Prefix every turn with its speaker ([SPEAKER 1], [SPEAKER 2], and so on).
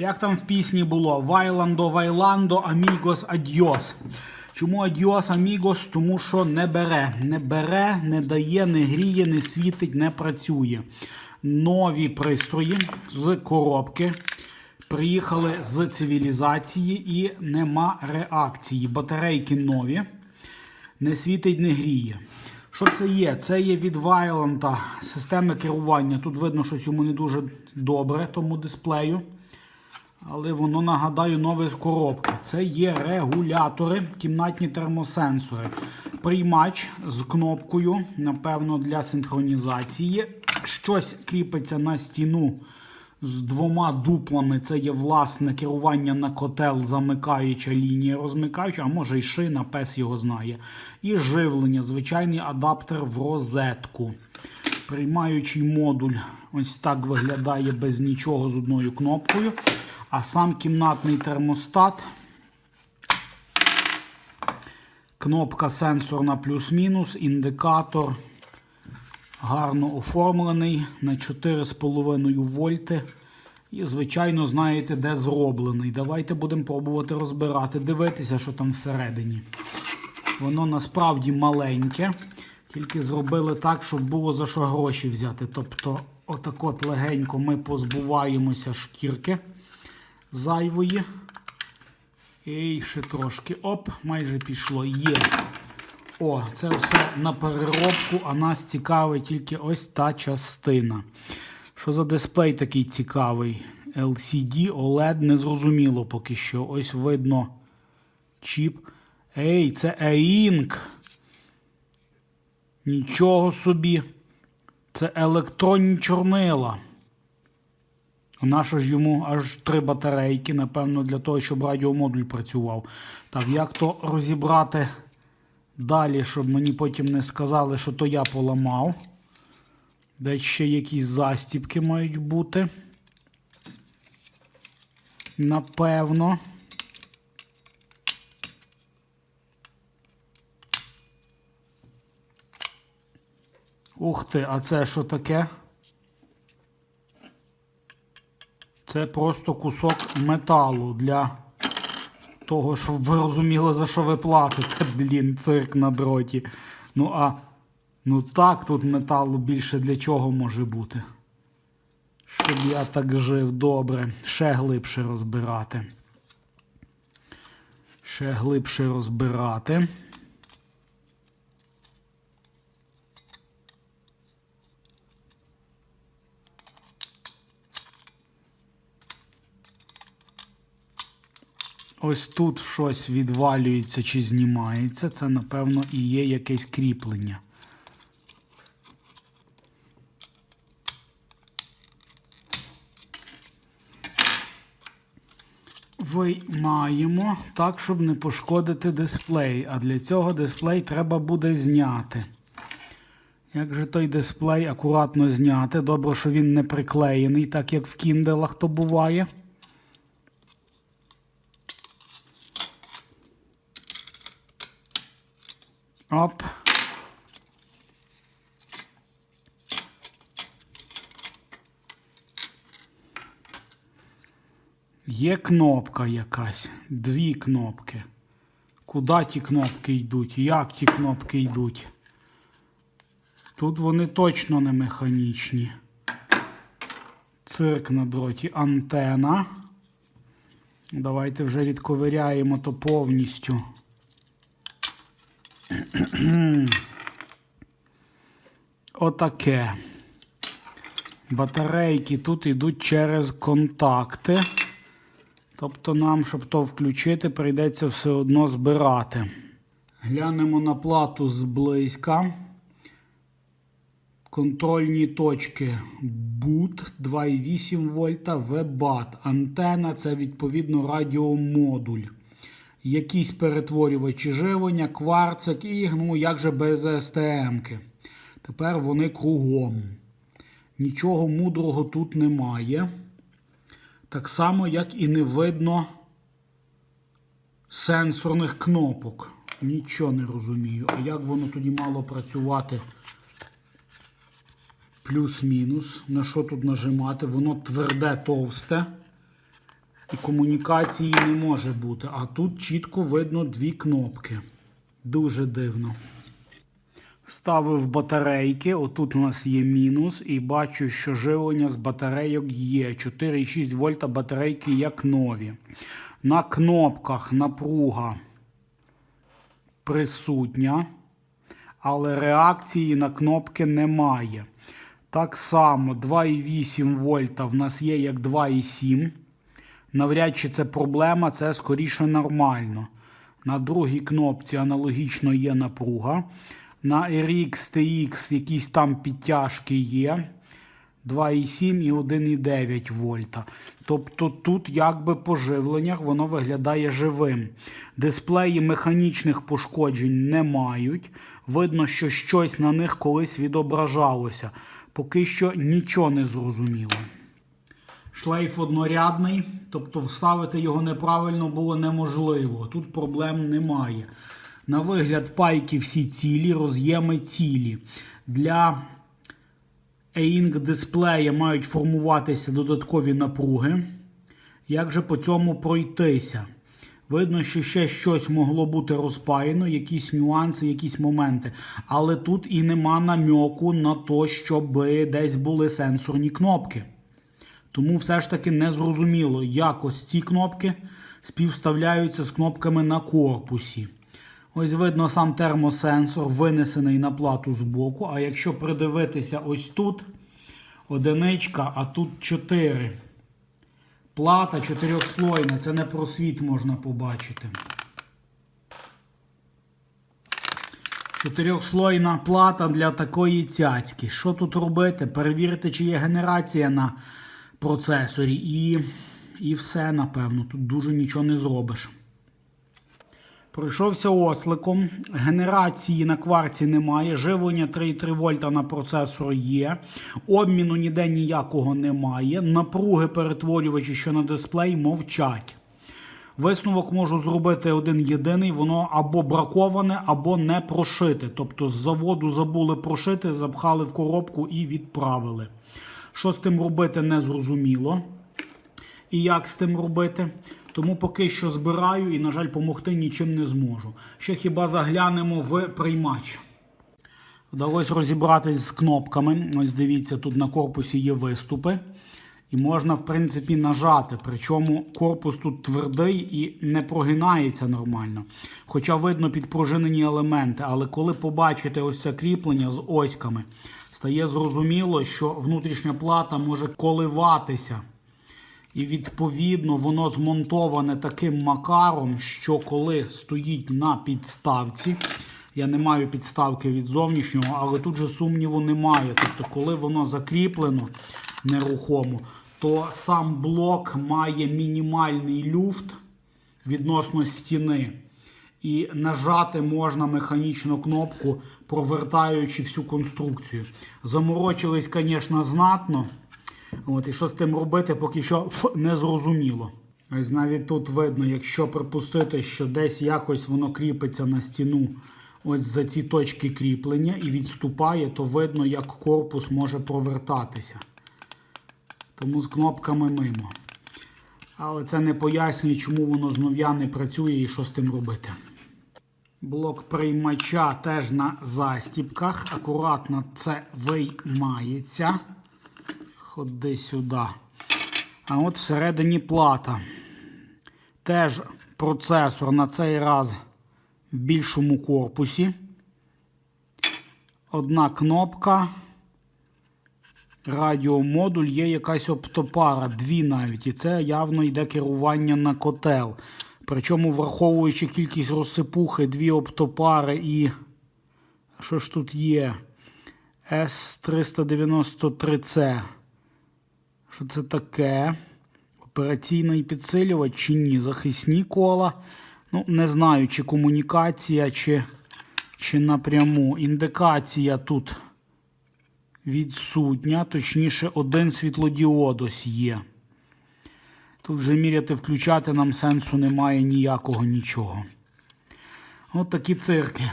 [SPEAKER 1] Як там в пісні було? Вайландо, Вайландо, Амігос, Адьос. Чому Адьос, Амігос? Тому що не бере. Не бере, не дає, не гріє, не світить, не працює. Нові пристрої з коробки. Приїхали з цивілізації і нема реакції. Батарейки нові. Не світить, не гріє. Що це є? Це є від Вайланта системи керування. Тут видно, щось йому не дуже добре, тому дисплею. Але воно, нагадаю, нове з коробки. Це є регулятори, кімнатні термосенсори. Приймач з кнопкою, напевно, для синхронізації. Щось кріпиться на стіну з двома дуплами. Це є власне керування на котел, замикаюча лінія, розмикаюча, а може й шина, пес його знає. І живлення, звичайний адаптер в розетку. Приймаючий модуль ось так виглядає без нічого з одною кнопкою. А сам кімнатний термостат. Кнопка сенсорна плюс-мінус, індикатор гарно оформлений на 4,5 вольти. І, звичайно, знаєте, де зроблений. Давайте будемо пробувати розбирати, дивитися, що там всередині. Воно насправді маленьке, тільки зробили так, щоб було за що гроші взяти. Тобто, отак от легенько ми позбуваємося шкірки зайвої. І ще трошки. Оп, майже пішло. Є. О, це все на переробку, а нас цікавить тільки ось та частина. Що за дисплей такий цікавий? LCD, OLED, незрозуміло поки що. Ось видно чіп. Ей, це E-Ink. Нічого собі. Це електронні чорнила. Нащо ж йому аж три батарейки, напевно, для того, щоб радіомодуль працював. Так, як то розібрати далі, щоб мені потім не сказали, що то я поламав. Десь ще якісь застіпки мають бути. Напевно. Ух ти, а це що таке? Це просто кусок металу для того, щоб ви розуміли, за що ви платите. Блін, цирк на дроті. Ну а ну так, тут металу більше для чого може бути. Щоб я так жив добре. Ще глибше розбирати. Ще глибше розбирати. Ось тут щось відвалюється чи знімається. Це, напевно, і є якесь кріплення. Виймаємо так, щоб не пошкодити дисплей. А для цього дисплей треба буде зняти. Як же той дисплей акуратно зняти? Добре, що він не приклеєний, так як в кінделах то буває. Оп. Є кнопка якась, дві кнопки. Куди ті кнопки йдуть? Як ті кнопки йдуть? Тут вони точно не механічні. Цирк на дроті, антена. Давайте вже відковиряємо то повністю. Отаке. Батарейки тут йдуть через контакти. Тобто нам, щоб то включити, прийдеться все одно збирати. Глянемо на плату зблизька. Контрольні точки BOOT 2,8 вольта, VBAT. Антена це відповідно радіомодуль. Якісь перетворювачі живлення, кварцик і ну, як же без STM-ки. Тепер вони кругом. Нічого мудрого тут немає. Так само, як і не видно сенсорних кнопок. Нічого не розумію. А як воно тоді мало працювати плюс-мінус? На що тут нажимати? Воно тверде, товсте. І комунікації не може бути. А тут чітко видно дві кнопки. Дуже дивно. Вставив батарейки. Отут у нас є мінус, і бачу, що живлення з батарейок є. 4,6 вольта батарейки як нові. На кнопках напруга присутня, але реакції на кнопки немає. Так само 2,8 вольта в нас є як 2,7. Навряд чи це проблема, це скоріше нормально. На другій кнопці аналогічно є напруга. На RX TX якісь там підтяжки є. 2,7 і 1,9 вольта. Тобто тут якби по живленнях воно виглядає живим. Дисплеї механічних пошкоджень не мають. Видно, що щось на них колись відображалося. Поки що нічого не зрозуміло. Шлейф однорядний, тобто вставити його неправильно було неможливо. Тут проблем немає. На вигляд пайки всі цілі, роз'єми цілі. Для E-Ink дисплея мають формуватися додаткові напруги. Як же по цьому пройтися? Видно, що ще щось могло бути розпаяно, якісь нюанси, якісь моменти. Але тут і нема намьоку на те, щоб десь були сенсорні кнопки. Тому все ж таки не зрозуміло, як ось ці кнопки співставляються з кнопками на корпусі. Ось видно сам термосенсор винесений на плату збоку. А якщо придивитися ось тут одиничка, а тут 4. Плата чотирьохслойна, це не просвіт можна побачити. Чотирьохслойна плата для такої цяцьки. Що тут робити? Перевірити, чи є генерація на процесорі. І, і все, напевно. Тут дуже нічого не зробиш. Пройшовся осликом. Генерації на кварці немає. Живлення 3,3 вольта на процесор є. Обміну ніде ніякого немає. Напруги перетворювачі, що на дисплей, мовчать. Висновок можу зробити один єдиний: воно або браковане, або не прошите. Тобто з заводу забули прошити, запхали в коробку і відправили. Що з тим робити, не зрозуміло. І як з тим робити? Тому поки що збираю і, на жаль, допомогти нічим не зможу. Ще хіба заглянемо в приймач. Вдалося розібратись з кнопками. Ось дивіться, тут на корпусі є виступи. І можна, в принципі, нажати. Причому корпус тут твердий і не прогинається нормально. Хоча видно підпружинені елементи. Але коли побачите ось це кріплення з оськами, стає зрозуміло, що внутрішня плата може коливатися. І відповідно воно змонтоване таким макаром, що коли стоїть на підставці, я не маю підставки від зовнішнього, але тут же сумніву немає. Тобто, коли воно закріплено нерухомо, то сам блок має мінімальний люфт відносно стіни. І нажати можна механічну кнопку, провертаючи всю конструкцію. Заморочились, звісно, знатно. От, І що з тим робити, поки що не зрозуміло. Ось навіть тут видно, якщо припустити, що десь якось воно кріпиться на стіну ось за ці точки кріплення і відступає, то видно, як корпус може провертатися. Тому з кнопками мимо. Але це не пояснює, чому воно знов не працює і що з тим робити. Блок приймача теж на застіпках. Акуратно це виймається. Ходи сюди. А от всередині плата. Теж процесор на цей раз в більшому корпусі. Одна кнопка. Радіомодуль, є якась оптопара, дві навіть. І це явно йде керування на котел. Причому, враховуючи кількість розсипухи, дві оптопари і. Що ж тут є? С393C. Що це таке? Операційний підсилювач чи ні? Захисні кола. Ну, не знаю, чи комунікація, чи, чи напряму. Індикація тут відсутня. Точніше, один світлодіод є. Тут вже міряти, включати нам сенсу немає ніякого нічого. От такі цирки.